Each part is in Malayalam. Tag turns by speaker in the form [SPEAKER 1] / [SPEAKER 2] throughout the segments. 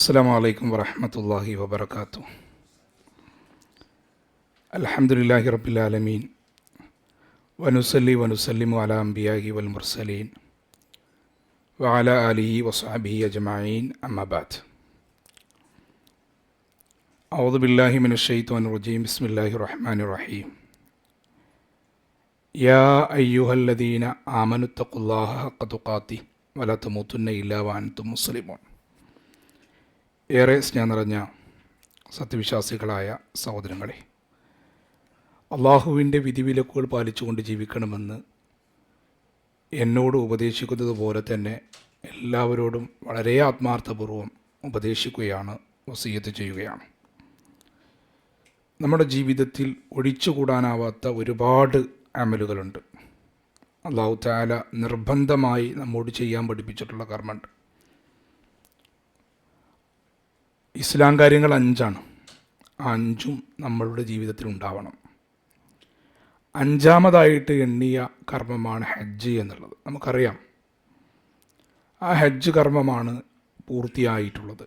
[SPEAKER 1] السلام عليكم ورحمة الله وبركاته. الحمد لله رب العالمين. ونصلي ونسلم على أنبيائه والمرسلين وعلى آله وصحبه أجمعين. أما بعد. أعوذ بالله من الشيطان الرجيم. بسم الله الرحمن الرحيم. يا أيها الذين آمنوا اتقوا الله حق تقاته ولا تموتن إلا وأنتم مسلمون. ഏറെ സ്നേഹം നിറഞ്ഞ സത്യവിശ്വാസികളായ സഹോദരങ്ങളെ അള്ളാഹുവിന്റെ വിധിവിലക്കുകൾ പാലിച്ചുകൊണ്ട് ജീവിക്കണമെന്ന് എന്നോട് ഉപദേശിക്കുന്നത് പോലെ തന്നെ എല്ലാവരോടും വളരെ ആത്മാർത്ഥപൂർവം ഉപദേശിക്കുകയാണ് വസീയത്ത് ചെയ്യുകയാണ്. നമ്മുടെ ജീവിതത്തിൽ ഒഴിച്ചുകൂടാനാവാത്ത ഒരുപാട് അമലുകളുണ്ട്. അള്ളാഹു താല നിർബന്ധമായി നമ്മോട് ചെയ്യാൻ പഠിപ്പിച്ചിട്ടുള്ള കർമ്മമുണ്ട്. ഇസ്ലാം കാര്യങ്ങൾ അഞ്ചാണ്. അഞ്ചും നമ്മളുടെ ജീവിതത്തിൽ ഉണ്ടാവണം. അഞ്ചാമതായിട്ട് എണ്ണിയ കർമ്മമാണ് ഹജ്ജ് എന്നുള്ളത്. നമുക്കറിയാം. ആ ഹജ്ജ് കർമ്മമാണ് പൂർത്തിയായിട്ടുള്ളത്.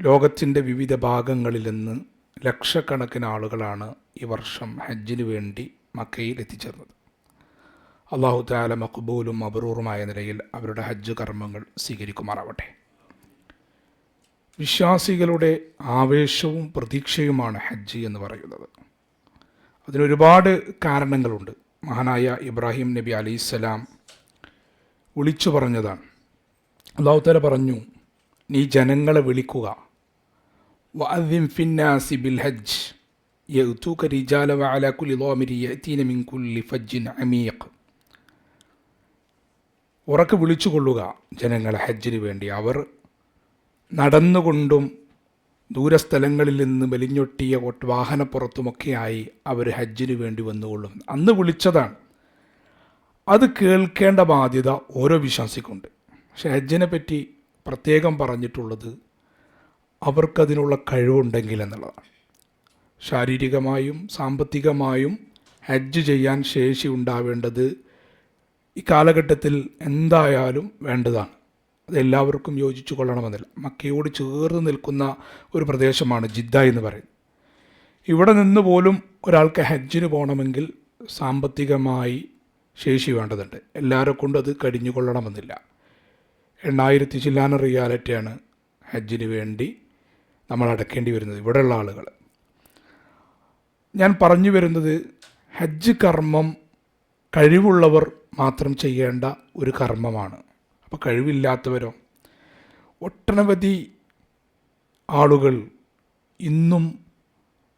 [SPEAKER 1] ലോകത്തിന്റെ വിവിധ ഭാഗങ്ങളിൽ നിന്ന് ലക്ഷക്കണക്കിന് ആളുകളാണ് ഈ വർഷം ഹജ്ജിന് വേണ്ടി മക്കയിൽ എത്തിച്ചേർന്നത്. അള്ളാഹു താല മക്ബൂലും മബറൂറുമായ നിലയിൽ അവരുടെ ഹജ്ജ് കർമ്മങ്ങൾ സ്വീകരിക്കുമാറാവട്ടെ. വിശ്വാസികളുടെ ആവേശവും പ്രതീക്ഷയുമാണ് ഹജ്ജ് എന്ന് പറയുന്നത്. അതിനൊരുപാട് കാരണങ്ങളുണ്ട്. മഹാനായ ഇബ്രാഹിം നബി അലൈഹിസ്സലാം വിളിച്ചു പറഞ്ഞതാണ്. അള്ളാഹുത്തല പറഞ്ഞു നീ ജനങ്ങളെ വിളിക്കുക. വഅദ്ദിം ഫിന്നാസി ബിൽ ഹജ്ജ്. വഅല മിൻ വിളിച്ചുകൊള്ളുക ജനങ്ങളെ ഹജ്ജിന് വേണ്ടി. അവർ നടന്നുകൊണ്ടും ദൂരസ്ഥലങ്ങളിൽ നിന്ന് മെലിഞ്ഞൊട്ടിയ വാഹനപ്പുറത്തുമൊക്കെയായി അവർ ഹജ്ജിന് വേണ്ടി വന്നുകൊള്ളും. അന്ന് വിളിച്ചതാണ്. അത് കേൾക്കേണ്ട ബാധ്യത ഓരോ വിശ്വാസിക്കുണ്ട്. പക്ഷെ ഹജ്ജിനെ പറ്റി പ്രത്യേകം പറഞ്ഞിട്ടുള്ളത് അവർക്കതിനുള്ള കഴിവുണ്ടെങ്കിൽ എന്നുള്ളതാണ്. ശാരീരികമായും സാമ്പത്തികമായും ഹജ്ജ് ചെയ്യാൻ ശേഷി ഉണ്ടാവേണ്ടത് ഈ കാലഘട്ടത്തിൽ എന്തായാലും വേണ്ടതാണ്. അതെല്ലാവർക്കും യോജിച്ചു കൊള്ളണമെന്നില്ല. മക്കയോട് ചേർന്ന് നിൽക്കുന്ന ഒരു പ്രദേശമാണ് ജിദ്ദ എന്ന് പറയുന്നത്. ഇവിടെ നിന്ന് പോലും ഒരാൾക്ക് ഹജ്ജിന് പോകണമെങ്കിൽ സാമ്പത്തികമായി ശേഷി വേണ്ടതുണ്ട്. എല്ലാവരെ കൊണ്ടും അത് കഴിഞ്ഞു കൊള്ളണമെന്നില്ല. എണ്ണായിരത്തി ചില്ലാന റിയാലിറ്റിയാണ് ഹജ്ജിന് വേണ്ടി നമ്മൾ അടക്കേണ്ടി വരുന്നത് ഇവിടെയുള്ള ആളുകൾ. ഞാൻ പറഞ്ഞു വരുന്നത് ഹജ്ജ് കർമ്മം കഴിവുള്ളവർ മാത്രം ചെയ്യേണ്ട ഒരു കർമ്മമാണ്. അപ്പോൾ കഴിവില്ലാത്തവരോ? ഒട്ടനവധി ആളുകൾ ഇന്നും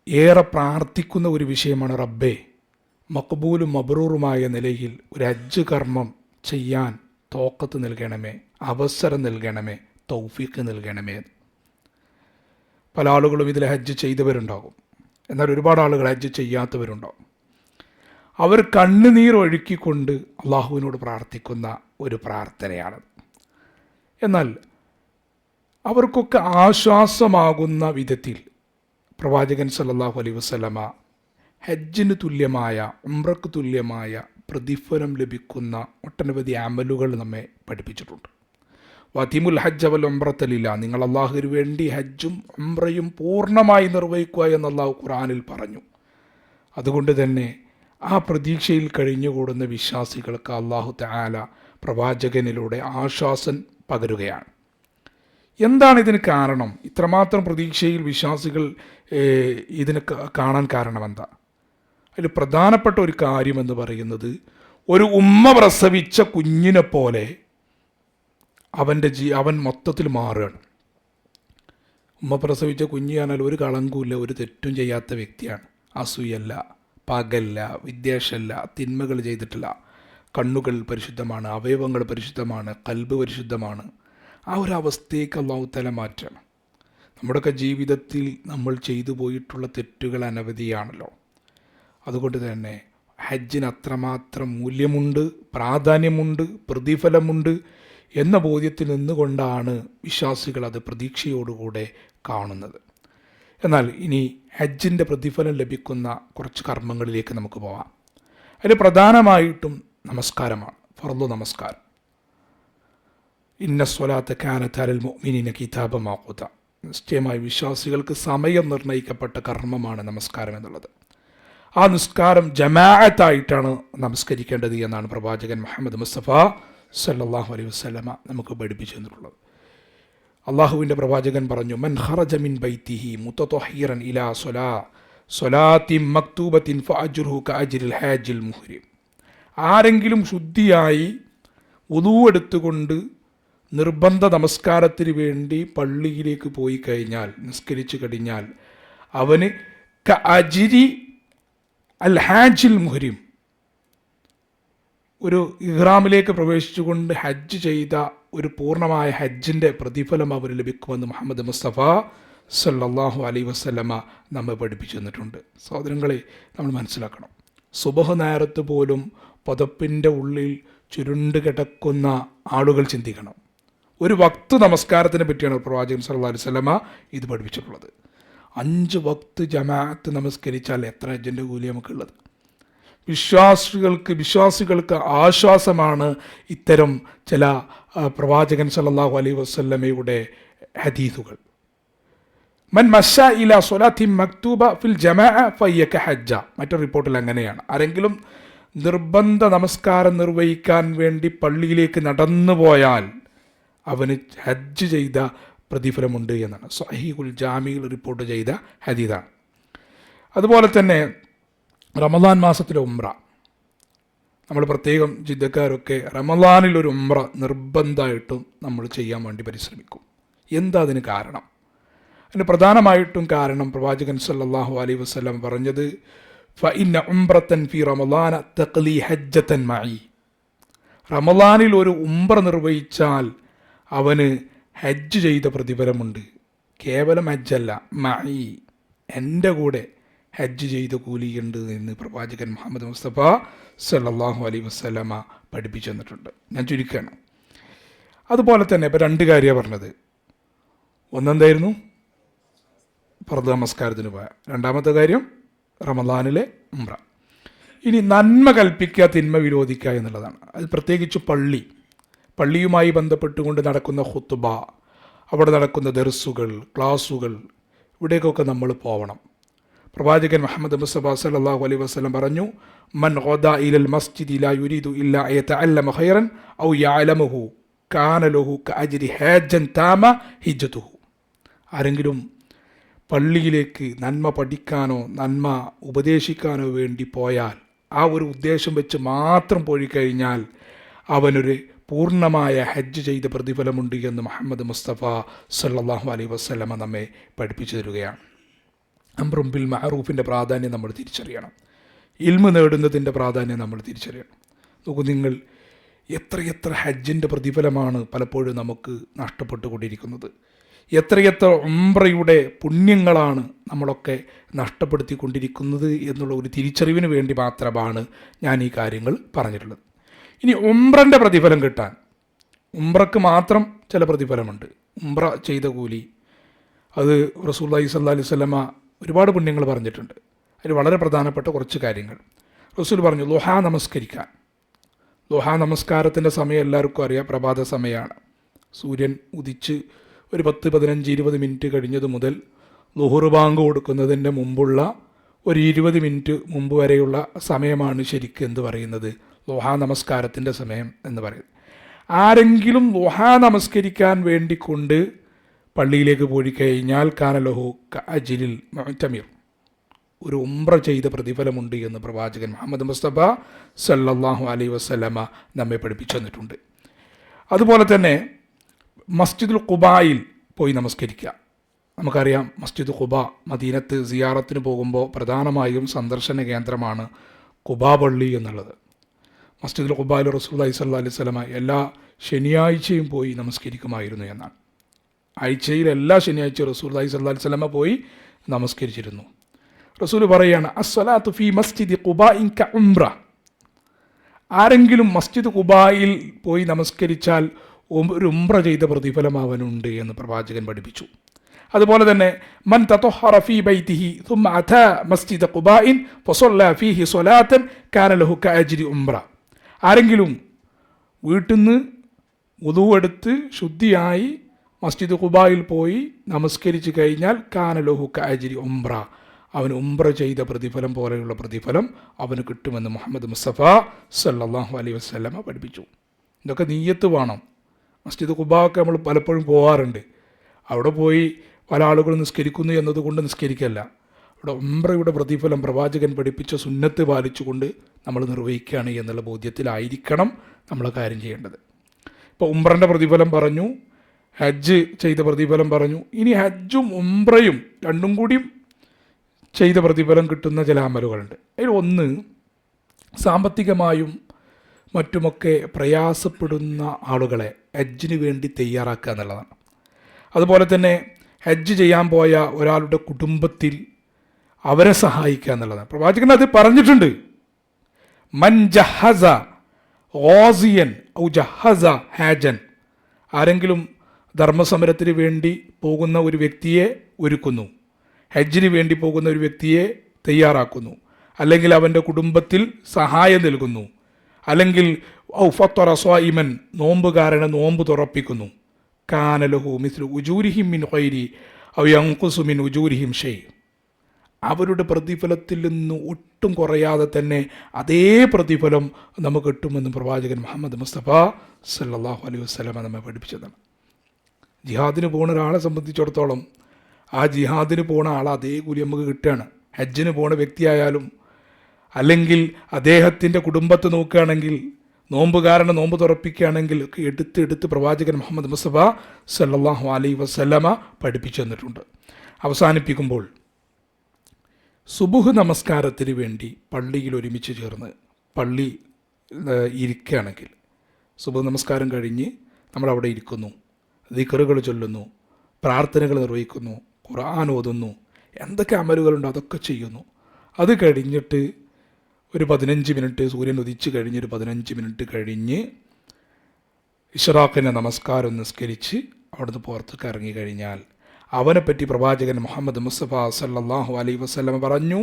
[SPEAKER 1] ഏറെ പ്രാർത്ഥിക്കുന്ന ഒരു വിഷയമാണ് റബ്ബെ. മക്ബൂലും മബ്രൂറുമായ നിലയിൽ ഒരു ഹജ്ജ് കർമ്മം ചെയ്യാൻ തോക്കത്ത് നൽകണമേ അവസരം നൽകണമേ തൗഫീക്ക് നൽകണമേ. പല ആളുകളും ഇതിൽ ഹജ്ജ് ചെയ്തവരുണ്ടാകും. എന്നാൽ ഒരുപാട് ആളുകൾ ഹജ്ജ് ചെയ്യാത്തവരുണ്ടാകും. അവർ കണ്ണുനീർ ഒഴുക്കിക്കൊണ്ട് അള്ളാഹുവിനോട് പ്രാർത്ഥിക്കുന്ന ഒരു പ്രാർത്ഥനയാണ്. എന്നാൽ അവർക്കൊക്കെ ആശ്വാസമാകുന്ന വിധത്തിൽ പ്രവാചകൻ സല്ലാഹു അലൈ വസല്ലമ ഹജ്ജിന് തുല്യമായ ഉംറക്ക് തുല്യമായ പ്രതിഫലം ലഭിക്കുന്ന ഒട്ടനവധി ആമലുകൾ നമ്മെ പഠിപ്പിച്ചിട്ടുണ്ട്. വതിമുൽ ഹജ്ജ് അവൽ ഉംറത്തലില്ല നിങ്ങൾ അള്ളാഹുവിന് വേണ്ടി ഹജ്ജും ഉംറയും പൂർണമായി നിർവഹിക്കുക എന്ന് അള്ളാഹു ഖുറാനിൽ പറഞ്ഞു. അതുകൊണ്ട് തന്നെ ആ പ്രതീക്ഷയിൽ കഴിഞ്ഞുകൂടുന്ന വിശ്വാസികൾക്ക് അള്ളാഹു താല പ്രവാചകനിലൂടെ ആശ്വാസം പകരുകയാണ്. എന്താണ് ഇതിന് കാരണം? ഇത്രമാത്രം പ്രതീക്ഷയിൽ വിശ്വാസികൾ ഇതിന് കാണാൻ കാരണം എന്താ? അതിൽ പ്രധാനപ്പെട്ട ഒരു കാര്യമെന്ന് പറയുന്നത് ഒരു ഉമ്മ പ്രസവിച്ച കുഞ്ഞിനെ പോലെ അവന്റെ ജീ അവൻ മൊത്തത്തിൽ മാറുകയാണ്. ഉമ്മ പ്രസവിച്ച കുഞ്ഞ് കാണാൻ ഒരു കളങ്കുമില്ല ഒരു തെറ്റും ചെയ്യാത്ത വ്യക്തിയാണ്. അസൂയല്ല. പകല്ല വിദ്വേഷമല്ല തിന്മകൾ ചെയ്തിട്ടില്ല. കണ്ണുകൾ പരിശുദ്ധമാണ് അവയവങ്ങൾ പരിശുദ്ധമാണ് കൽബ് പരിശുദ്ധമാണ്. ആ ഒരു അവസ്ഥയ്ക്ക് തല മാറ്റണം നമ്മുടെയൊക്കെ ജീവിതത്തിൽ നമ്മൾ ചെയ്തു പോയിട്ടുള്ള തെറ്റുകൾ അനവധിയാണല്ലോ. അതുകൊണ്ട് തന്നെ ഹജ്ജിന് അത്രമാത്രം മൂല്യമുണ്ട് പ്രാധാന്യമുണ്ട് പ്രതിഫലമുണ്ട് എന്ന ബോധ്യത്തിൽ നിന്നുകൊണ്ടാണ് വിശ്വാസികൾ അത് പ്രതീക്ഷയോടുകൂടെ കാണുന്നത്. എന്നാൽ ഇനി ഹജ്ജിന്റെ പ്രതിഫലം ലഭിക്കുന്ന കുറച്ച് കർമ്മങ്ങളിലേക്ക് നമുക്ക് പോകാം അതിൽ പ്രധാനമായിട്ടും നമസ്കാരമാണ്. ഫർദു നമസ്കാരം. ഇന്ന സ്വലാത്ത കാനത്താരൽ മൊമിനിന് കിതാബമാക്കുക നിശ്ചയമായി വിശ്വാസികൾക്ക് സമയം നിർണയിക്കപ്പെട്ട കർമ്മമാണ് നമസ്കാരം എന്നുള്ളത്. ആ നിസ്കാരം ജമാഅത്തായിട്ടാണ് നമസ്കരിക്കേണ്ടത് എന്നാണ് പ്രവാചകൻ മുഹമ്മദ് മുസ്തഫ സല്ലാഹു അലൈഹി വസ്ലമ നമുക്ക് പഠിപ്പിച്ചു തന്നിട്ടുള്ളത്. അള്ളാഹുവിന്റെ പ്രവാചകൻ പറഞ്ഞു മൻ ഖറജ മിൻ ബൈത്തിഹി മുത്തത്തൊഹീറൻ ഇലാ സൊലാ സൊലാത്തിൻ മക്തൂബത്തിൻ ഫാജുർഹു കാജിൽ ഹാജിൽ മുഹ്രിം. ആരെങ്കിലും ശുദ്ധിയായി ഉതുവെടുത്തുകൊണ്ട് നിർബന്ധ നമസ്കാരത്തിന് വേണ്ടി പള്ളിയിലേക്ക് പോയി കഴിഞ്ഞാൽ നിസ്കരിച്ചു കഴിഞ്ഞാൽ അവന് ക അജിരി അൽ ഹാജിൽ മുഹരിം ഒരു ഇഹ്റാമിലേക്ക് പ്രവേശിച്ചുകൊണ്ട് ഹജ്ജ് ചെയ്ത ഒരു പൂർണമായ ഹജ്ജിന്റെ പ്രതിഫലം അവർ ലഭിക്കുമെന്ന് മുഹമ്മദ് മുസ്തഫ സല്ലാഹു അലൈ വസ്ലമ നമ്മെ പഠിപ്പിച്ചു തന്നിട്ടുണ്ട്. സഹോദരങ്ങളെ നമ്മൾ മനസ്സിലാക്കണം. സുബഹ നേരത്ത് പോലും പുതപ്പിന്റെ ഉള്ളിൽ ചുരുണ്ട് കിടക്കുന്ന ആളുകൾ ചിന്തിക്കണം. ഒരു വക്ത് നമസ്കാരത്തിനെ പറ്റിയാണ് പ്രവാചകൻ സല്ലല്ലാഹു അലൈഹി വസല്ലമ ഇത് പഠിപ്പിച്ചിട്ടുള്ളത്. അഞ്ച് വക്ത് ജമാഅത്ത് നമസ്കരിച്ചാൽ എത്ര ഹജ്ജിന്റെ കൂലി നമുക്കുള്ളത്? വിശ്വാസികൾക്ക് വിശ്വാസികൾക്ക് ആശ്വാസമാണ് ഇത്തരം ചില പ്രവാചകൻ സല്ലല്ലാഹു അലൈഹി വസല്ലമയുടെ ഹദീസുകൾ. മൻ മഷ ഇല സൊലാത്തി മക്തൂബ ഫിൽ ജമാ ഫയ്യക്ക ഹജ്ജ. മറ്റൊരു റിപ്പോർട്ടിൽ അങ്ങനെയാണ്. ആരെങ്കിലും നിർബന്ധ നമസ്കാരം നിർവഹിക്കാൻ വേണ്ടി പള്ളിയിലേക്ക് നടന്നു പോയാൽ അവന് ഹജ്ജ് ചെയ്ത പ്രതിഫലമുണ്ട് എന്നാണ്. സഹീഖുൽ ജാമിയിൽ റിപ്പോർട്ട് ചെയ്ത ഹദീദാണ് അതുപോലെ തന്നെ റമദാൻ മാസത്തിലെ ഉംറ. നമ്മൾ പ്രത്യേകം ജിദ്ദക്കാരൊക്കെ റമദാനിൽ ഒരു ഉംറ നിർബന്ധമായിട്ടും നമ്മൾ ചെയ്യാൻ വേണ്ടി പരിശ്രമിക്കും. എന്താ അതിന് കാരണം? അതിന് പ്രധാനമായിട്ടും കാരണം പ്രവാചകൻ സല്ലാഹു അലൈ വസല്ലം പറഞ്ഞത് ഫഇന്ന ഉംറത്തൻ ഫി റമദാന തഖ്ലി ഹജ്ജത്തൻ മായി റമദാനിൽ ഒരു ഉംറ നിർവഹിച്ചാൽ അവന് ഹജ്ജ് ചെയ്ത പ്രതിഫലമുണ്ട്. കേവലം ഹജ്ജല്ല മായി എന്റെ കൂടെ ഹജ്ജ് ചെയ്ത കൂലിയുണ്ട് എന്ന് പ്രവാചകൻ മുഹമ്മദ് മുസ്തഫ സല്ലാഹു അലൈ വസല്ലമ പഠിപ്പിച്ചു തന്നിട്ടുണ്ട്. ഞാൻ ചുരുക്കുകയാണ് അതുപോലെ തന്നെ ഇപ്പോൾ രണ്ട് കാര്യമാണ് പറഞ്ഞത്. ഒന്നെന്തായിരുന്നു? ഫർദ് നമസ്കാരത്തിന് പോയ. രണ്ടാമത്തെ കാര്യം റമദാനിലെ ഉംറ. ഇനി നന്മ കൽപ്പിക്കുക തിന്മ വിരോധിക്കുക എന്നുള്ളതാണ്. അത് പ്രത്യേകിച്ച് പള്ളി. പള്ളിയുമായി ബന്ധപ്പെട്ടുകൊണ്ട് നടക്കുന്ന ഹുത്തുബ അവിടെ നടക്കുന്ന ദർസുകൾ ക്ലാസുകൾ ഇവിടേക്കൊക്കെ നമ്മൾ പോവണം. പ്രവാചകൻ മുഹമ്മദ് മുസ്തഫ സല്ലല്ലാഹു അലൈഹി വസ്ലം പറഞ്ഞു മൻ ഗദ ഇലൽ മസ്ജിദി ലാ യുരീദു ഇല്ലാ യതഅല്ലമ ഖൈറൻ ഔ യാലമുഹു കാന ലഹു കഅജ്രി ഹാജൻ താമ ഹിജ്ജതുഹു. ആരെങ്കിലും പള്ളിയിലേക്ക് നന്മ പഠിക്കാനോ നന്മ ഉപദേശിക്കാനോ വേണ്ടി പോയാൽ ആ ഒരു ഉദ്ദേശം വെച്ച് മാത്രം പോയി കഴിഞ്ഞാൽ അവനൊരു പൂർണമായ ഹജ്ജ് ചെയ്ത പ്രതിഫലമുണ്ട് എന്ന് മുഹമ്മദ് മുസ്തഫ സല്ലാഹു അലൈ വസ്ലമ നമ്മെ പഠിപ്പിച്ചു തരികയാണ്. അമ്രുംബിൽ മഹറൂഫിന്റെ പ്രാധാന്യം നമ്മൾ തിരിച്ചറിയണം. ഇൽമ നേടുന്നതിന്റെ പ്രാധാന്യം നമ്മൾ തിരിച്ചറിയണം. നോക്കൂ നിങ്ങൾ എത്രയെത്ര ഹജ്ജിന്റെ പ്രതിഫലമാണ് പലപ്പോഴും നമുക്ക് നഷ്ടപ്പെട്ടുകൊണ്ടിരിക്കുന്നത്. എത്രയെത്ര ഉംറയുടെ പുണ്യങ്ങളാണ് നമ്മളൊക്കെ നഷ്ടപ്പെടുത്തിക്കൊണ്ടിരിക്കുന്നത് എന്നുള്ള ഒരു തിരിച്ചറിവിന് വേണ്ടി മാത്രമാണ് ഞാൻ ഈ കാര്യങ്ങൾ പറഞ്ഞിട്ടുള്ളത്. ഇനി ഉംറന്റെ പ്രതിഫലം കിട്ടാൻ. ഉംറക്ക് മാത്രം ചില പ്രതിഫലമുണ്ട്. ഉംറ ചെയ്ത കൂലി. അത് റസൂല്ലായി സല്ലാ അലൈഹി സ്വലമ ഒരുപാട് പുണ്യങ്ങൾ പറഞ്ഞിട്ടുണ്ട്. അതിൽ വളരെ പ്രധാനപ്പെട്ട കുറച്ച് കാര്യങ്ങൾ. റസൂൽ പറഞ്ഞു ലുഹ നമസ്കരിക്കാൻ. ലുഹ നമസ്കാരത്തിന്റെ സമയം എല്ലാവർക്കും അറിയാം പ്രഭാത സമയമാണ്. സൂര്യൻ ഉദിച്ച് ഒരു പത്ത് പതിനഞ്ച് ഇരുപത് മിനിറ്റ് കഴിഞ്ഞത് മുതൽ ലുഹുർ ബാങ്ക് കൊടുക്കുന്നതിന്റെ മുമ്പുള്ള ഒരു ഇരുപത് മിനിറ്റ് മുമ്പ് വരെയുള്ള സമയമാണ് ശരിക്കും എന്ന് പറയുന്നത്? ലുഹ നമസ്കാരത്തിന്റെ സമയം എന്ന് പറയുന്നത്. ആരെങ്കിലും ലുഹ നമസ്കരിക്കാൻ വേണ്ടിക്കൊണ്ട് പള്ളിയിലേക്ക് പോയി കഴിഞ്ഞാൽ കാനലഹു കാജിലിൽ മുഅ്തമിർ ഒരു ഉംറ ചെയ്ത പ്രതിഫലമുണ്ട് എന്ന് പ്രവാചകൻ മുഹമ്മദ് മുസ്തഫ സല്ലാഹു അലൈ വസല്ലമ നമ്മെ പഠിപ്പിച്ചു തന്നിട്ടുണ്ട്. അതുപോലെ തന്നെ മസ്ജിദുൽ ഖുബായിൽ പോയി നമസ്കരിക്കുക. നമുക്കറിയാം മസ്ജിദ് ഖുബ മദീനത്ത് സിയാറത്തിന് പോകുമ്പോൾ പ്രധാനമായും സന്ദർശന കേന്ദ്രമാണ് ഖുബ പള്ളി എന്നുള്ളത്. മസ്ജിദുൽ ഖുബായിൽ റസൂൽ അലൈഹി സ്വല്ലാ അലൈഹി സ്വലമ എല്ലാ ശനിയാഴ്ചയും പോയി നമസ്കരിക്കുമായിരുന്നു എന്നാണ്. ആഴ്ചയിൽ എല്ലാ ശനിയാഴ്ച റസൂൽ അലൈഹി സ്വല്ലാ വസ്ലമ പോയി നമസ്കരിച്ചിരുന്നു. റസൂൽ പറയുകയാണ് അസ്വലാത്തു ഫി മസ്ജിദ് കുബ ഇൻക ഉംറ ആരെങ്കിലും മസ്ജിദ് കുബായിൽ പോയി നമസ്കരിച്ചാൽ ഒരു ഉംറ ചെയ്ത പ്രതിഫലം അവനുണ്ട് എന്ന് പ്രവാചകൻ പഠിപ്പിച്ചു. അതുപോലെ തന്നെ മൻ തത്തൊഹറഫി ബൈത്തിഹി തുമ്മ അഥ മസ്ജിദ് കുബായിൻ ഫൊസൊല്ല ഫിഹി സൊലാത്തൻ കാനലഹു കാജിരി ഉംറ. ആരെങ്കിലും വീട്ടിൽ നിന്ന് ഉതുവെടുത്ത് ശുദ്ധിയായി മസ്ജിദ് ഖുബായിൽ പോയി നമസ്കരിച്ച് കഴിഞ്ഞാൽ കാനലോഹു കാജിരി ഉംറ. അവൻ ഉംറ ചെയ്ത പ്രതിഫലം പോലെയുള്ള പ്രതിഫലം അവന് കിട്ടുമെന്ന് മുഹമ്മദ് മുസ്തഫ സല്ലാഹു അലൈ വസല്ലമ പഠിപ്പിച്ചു. ഇതൊക്കെ നീയത്ത് വേണം. മസ്ജിദ് ഖുബാക്ക് നമ്മൾ പലപ്പോഴും പോകാറുണ്ട് അവിടെ പോയി പല ആളുകൾ നിസ്കരിക്കുന്നു എന്നതുകൊണ്ട് നിസ്കരിക്കല്ല. അവിടെ ഉംറയുടെ പ്രതിഫലം പ്രവാചകൻ പഠിപ്പിച്ച സുന്നത്ത് പാലിച്ചുകൊണ്ട് നമ്മൾ നിർവഹിക്കുകയാണ് എന്നുള്ള ബോധ്യത്തിലായിരിക്കണം നമ്മൾ കാര്യം ചെയ്യേണ്ടത്. ഇപ്പോൾ ഉംറന്റെ പ്രതിഫലം പറഞ്ഞു ഹജ്ജ് ചെയ്ത പ്രതിഫലം പറഞ്ഞു. ഇനി ഹജ്ജും ഉംറയും രണ്ടും കൂടിയും ചെയ്ത പ്രതിഫലം കിട്ടുന്ന ചില അമലുകളുണ്ട്. അതിൽ ഒന്ന് സാമ്പത്തികമായും മറ്റുമൊക്കെ പ്രയാസപ്പെടുന്ന ആളുകളെ ഹജ്ജിന് വേണ്ടി തയ്യാറാക്കുക എന്നുള്ളതാണ്. അതുപോലെ തന്നെ ഹജ്ജ് ചെയ്യാൻ പോയ ഒരാളുടെ കുടുംബത്തിൽ അവരെ സഹായിക്കുക എന്നുള്ളതാണ്. പ്രവാചകൻ അത് പറഞ്ഞിട്ടുണ്ട്. മൻ ജഹസ ഓസിയൻ ഔ ജഹസ ഹാജൻ. ആരെങ്കിലും ധർമ്മസമരത്തിന് വേണ്ടി പോകുന്ന ഒരു വ്യക്തിയെ ഒരുക്കുന്നു. ഹജ്ജിന് വേണ്ടി പോകുന്ന ഒരു വ്യക്തിയെ തയ്യാറാക്കുന്നു. അല്ലെങ്കിൽ അവന്റെ കുടുംബത്തിൽ സഹായം നൽകുന്നു. അല്ലെങ്കിൽ ഔഫത്തൊറ സ്വായിമൻ നോമ്പുകാരനെ നോമ്പ് തുറപ്പിക്കുന്നു. കാനലഹു മിസ്ലു ഉജൂരിഹിം മിൻ ഹൈരി ഔ യങ്കുസു മിൻ ഉജൂരിഹിം ഷെയ് അവരുടെ പ്രതിഫലത്തിൽ നിന്ന് ഒട്ടും കുറയാതെ തന്നെ അതേ പ്രതിഫലം നമുക്ക് കിട്ടുമെന്ന് പ്രവാചകൻ മുഹമ്മദ് മുസ്തഫ സല്ലാഹു അലൈഹി വസ്ലമ നമ്മെ പഠിപ്പിച്ചതാണ്. ജിഹാദിന് പോകുന്ന ഒരാളെ സംബന്ധിച്ചിടത്തോളം ആ ജിഹാദിന് പോണ ആൾ അതേ കൂലി നമുക്ക് കിട്ടുകയാണ്. ഹജ്ജിന് പോണ വ്യക്തിയായാലും അല്ലെങ്കിൽ അദ്ദേഹത്തിന്റെ കുടുംബത്തെ നോക്കുകയാണെങ്കിൽ നോമ്പുകാരനെ നോമ്പ് തുറപ്പിക്കുകയാണെങ്കിൽ ഒക്കെ എടുത്ത് എടുത്ത് പ്രവാചകൻ മുഹമ്മദ് മുസഫ സല്ലാഹു അലൈ വസ്ലമ പഠിപ്പിച്ചു തന്നിട്ടുണ്ട്. അവസാനിപ്പിക്കുമ്പോൾ സുബുഹ് നമസ്കാരത്തിന് വേണ്ടി പള്ളിയിൽ ഒരുമിച്ച് ചേർന്ന് പള്ളി ഇരിക്കുകയാണെങ്കിൽ സുബുഹ് നമസ്കാരം കഴിഞ്ഞ് നമ്മളവിടെ ഇരിക്കുന്നു. ദിക്കറുകൾ ചൊല്ലുന്നു പ്രാർത്ഥനകൾ നിർവഹിക്കുന്നു ഖുർആൻ ഓതുന്നു എന്തൊക്കെ അമലുകളുണ്ടോ അതൊക്കെ ചെയ്യുന്നു. അത് കഴിഞ്ഞിട്ട് ഒരു പതിനഞ്ച് മിനിറ്റ് സൂര്യൻ ഉദിച്ച് കഴിഞ്ഞ് ഒരു പതിനഞ്ച് മിനിറ്റ് കഴിഞ്ഞ് ഇഷറാഖിന്റെ നമസ്കാരം നിസ്കരിച്ച് അവിടുന്ന് പുറത്തേക്ക് കറങ്ങി കഴിഞ്ഞാൽ അവനെപ്പറ്റി പ്രവാചകൻ മുഹമ്മദ് മുസ്തഫ സല്ലാഹു അലൈ വസ്ലം പറഞ്ഞു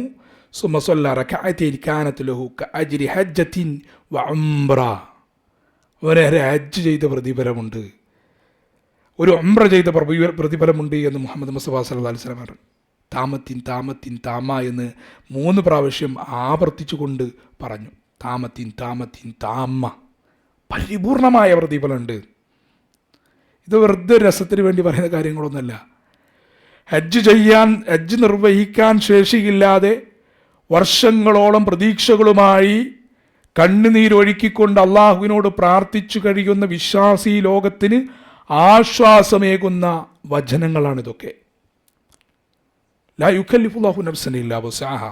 [SPEAKER 1] അവന് ഹജ്ജ് ചെയ്ത പ്രതിഫലമുണ്ട്. ഒരു ഉംറ ചെയ്ത പ്രതിഫലമുണ്ട് എന്ന് മുഹമ്മദ് മുസ്തഫ സല്ലല്ലാഹു അലൈഹി വസല്ലം പറഞ്ഞു. താമത്തിൻ താമത്തിൻ താമ എന്ന് മൂന്ന് പ്രാവശ്യം ആവർത്തിച്ചുകൊണ്ട് പറഞ്ഞു. താമത്തിൻ താമത്തിൻ താമ. പരിപൂർണമായ പ്രതിഫലമുണ്ട്. ഇത് വെറുതെ രസത്തിന് വേണ്ടി പറയുന്ന കാര്യങ്ങളൊന്നുമല്ല. ഹജ്ജ് ചെയ്യാൻ ഹജ്ജ് നിർവഹിക്കാൻ ശേഷിയില്ലാതെ വർഷങ്ങളോളം പ്രതീക്ഷകളുമായി കണ്ണുനീരൊഴുക്കിക്കൊണ്ട് അള്ളാഹുവിനോട് പ്രാർത്ഥിച്ചു കഴിയുന്ന വിശ്വാസി ലോകത്തിന് ആശ്വാസമേകുന്ന വചനങ്ങളാണിതൊക്കെ. ലാ യുക്കല്ലിഫുല്ലാഹു നബ്സനില്ല വസാഹ.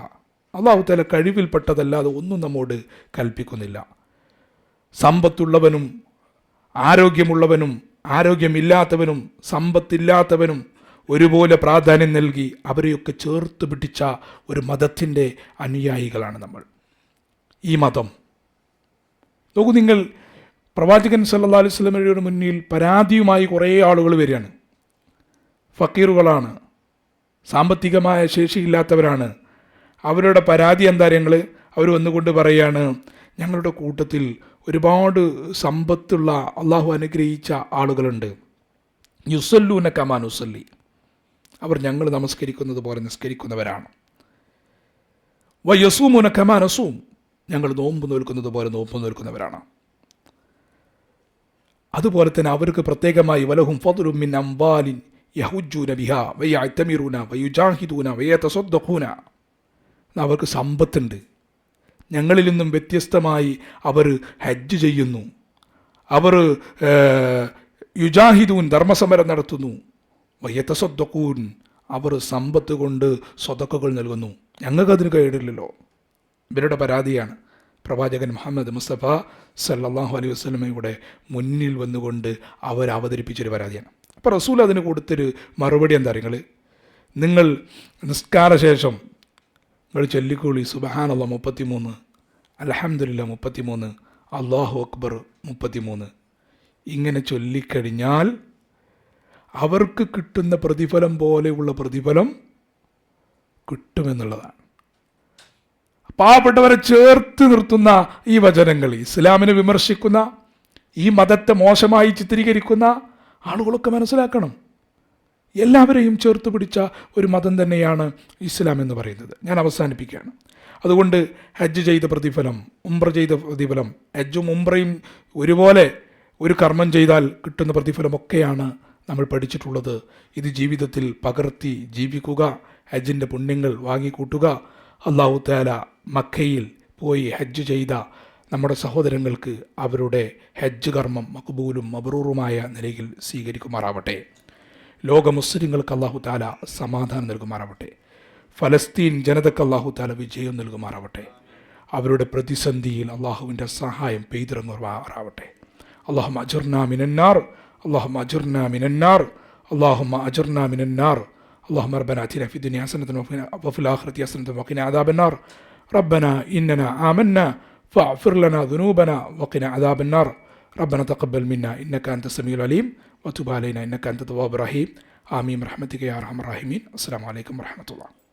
[SPEAKER 1] അള്ളാഹു തല കഴിവിൽപ്പെട്ടതല്ലാതെ ഒന്നും നമ്മോട് കൽപ്പിക്കുന്നില്ല. സമ്പത്തുള്ളവനും ആരോഗ്യമുള്ളവനും ആരോഗ്യമില്ലാത്തവനും സമ്പത്തില്ലാത്തവനും ഒരുപോലെ പ്രാധാന്യം നൽകി അവരെയൊക്കെ ചേർത്ത് പിടിച്ച ഒരു മതത്തിന്റെ അനുയായികളാണ് നമ്മൾ. ഈ മതം. നോക്കൂ നിങ്ങൾ പ്രവാചകൻ സല്ലാ അലൈഹി വസല്ലമയുടെ മുന്നിൽ പരാതിയുമായി കുറേ ആളുകൾ വരികയാണ്. ഫക്കീറുകളാണ്. സാമ്പത്തികമായ ശേഷിയില്ലാത്തവരാണ്. അവരുടെ പരാതി എന്താ ഞങ്ങൾ അവർ വന്നുകൊണ്ട് പറയുകയാണ് ഞങ്ങളുടെ കൂട്ടത്തിൽ ഒരുപാട് സമ്പത്തുള്ള അള്ളാഹു അനുഗ്രഹിച്ച ആളുകളുണ്ട്. യുസല്ലൂന കമാൻ ഉസല്ലി അവർ ഞങ്ങൾ നമസ്കരിക്കുന്നത് പോലെ നിസ്കരിക്കുന്നവരാണ്. വ യസൂമുന കമാൻ അസൂം ഞങ്ങൾ നോമ്പ് നോൽക്കുന്നത് പോലെ നോമ്പ് നോൽക്കുന്നവരാണ്. അതുപോലെ തന്നെ അവർക്ക് പ്രത്യേകമായി വലഹും ഫതുലും മിൻ അംബാലിൻ യഹുജൂന ബിഹ വയ്യ അത്തമിറൂന വയ്യുജാഹിദൂന വയ്യ വയ്യത്തസൊദ്ദൂന അവർക്ക് സമ്പത്തുണ്ട്. ഞങ്ങളിൽ നിന്നും വ്യത്യസ്തമായി അവർ ഹജ്ജ് ചെയ്യുന്നു. അവർ യുജാഹിദൂൻ ധർമ്മസമരം നടത്തുന്നു. വയ്യത്തസ്വദ്ദക്കൂൻ അവർ സമ്പത്ത് കൊണ്ട് സ്വതക്കുകൾ നൽകുന്നു. ഞങ്ങൾക്കതിന് കഴിയില്ലല്ലോ ഇവരുടെ പരാതിയാണ്. പ്രവാചകൻ മുഹമ്മദ് മുസ്തഫ സല്ലാഹു അലൈഹി വസ്ലമയുടെ മുന്നിൽ വന്നുകൊണ്ട് അവർ അവതരിപ്പിച്ചൊരു പരാതിയാണ്. അപ്പോൾ റസൂൽ അതിന് കൊടുത്തൊരു മറുപടി എന്താ നിങ്ങൾ നിങ്ങൾ നിസ്കാരശേഷം നിങ്ങൾ ചൊല്ലിക്കോളി സുബഹാനുള്ള അലഹമില്ല മുപ്പത്തിമൂന്ന് അള്ളാഹു അക്ബർ മുപ്പത്തിമൂന്ന്. ഇങ്ങനെ ചൊല്ലിക്കഴിഞ്ഞാൽ അവർക്ക് കിട്ടുന്ന പ്രതിഫലം പോലെയുള്ള പ്രതിഫലം കിട്ടുമെന്നുള്ളതാണ്. പാവപ്പെട്ടവരെ ചേർത്ത് നിർത്തുന്ന ഈ വചനങ്ങൾ ഇസ്ലാമിനെ വിമർശിക്കുന്ന ഈ മതത്തെ മോശമായി ചിത്രീകരിക്കുന്ന ആളുകളൊക്കെ മനസ്സിലാക്കണം. എല്ലാവരെയും ചേർത്ത് പിടിച്ച ഒരു മതം തന്നെയാണ് ഇസ്ലാം എന്ന് പറയുന്നത്. ഞാൻ അവസാനിപ്പിക്കുകയാണ്. അതുകൊണ്ട് ഹജ്ജ് ചെയ്ത പ്രതിഫലം ഉംറ ചെയ്ത പ്രതിഫലം ഹജ്ജും ഉംറയും ഒരുപോലെ ഒരു കർമ്മം ചെയ്താൽ കിട്ടുന്ന പ്രതിഫലമൊക്കെയാണ് നമ്മൾ പഠിച്ചിട്ടുള്ളത്. ഇത് ജീവിതത്തിൽ പകർത്തി ജീവിക്കുക ഹജ്ജിന്റെ പുണ്യങ്ങൾ വാങ്ങിക്കൂട്ടുക അള്ളാഹു താല മക്കയിൽ പോയി ഹജ്ജ് ചെയ്ത നമ്മുടെ സഹോദരങ്ങൾക്ക് അവരുടെ ഹജ്ജ് കർമ്മം മക്ബൂലും മബറൂറുമായ നിലയിൽ സ്വീകരിക്കുമാറാവട്ടെ. ലോക മുസ്ലിങ്ങൾക്ക് അള്ളാഹു താല സമാധാനം നൽകുമാറാവട്ടെ. ഫലസ്തീൻ ജനതയ്ക്ക് അള്ളാഹു താല വിജയം നൽകുമാറാവട്ടെ. അവരുടെ പ്രതിസന്ധിയിൽ അള്ളാഹുവിന്റെ സഹായം പെയ്തിറങ്ങുമാറാവട്ടെ. അള്ളാഹു അജുർന മിനന്നാർ അള്ളാഹു അജുർന മിനന്നാർ അള്ളാഹു അജുർന മിനന്നാർ اللهم ربنا آتنا في الدنيا حسنة وفي- الآخرة حسنة وقنا عذاب النار. ربنا إننا آمنا فاغفر لنا ذنوبنا وقنا عذاب النار. ربنا تقبل منا إنك أنت السميع العليم وتب علينا إنك أنت التواب الرحيم. آمين برحمتك يا أرحم الراحمين. السلام عليكم ورحمة الله.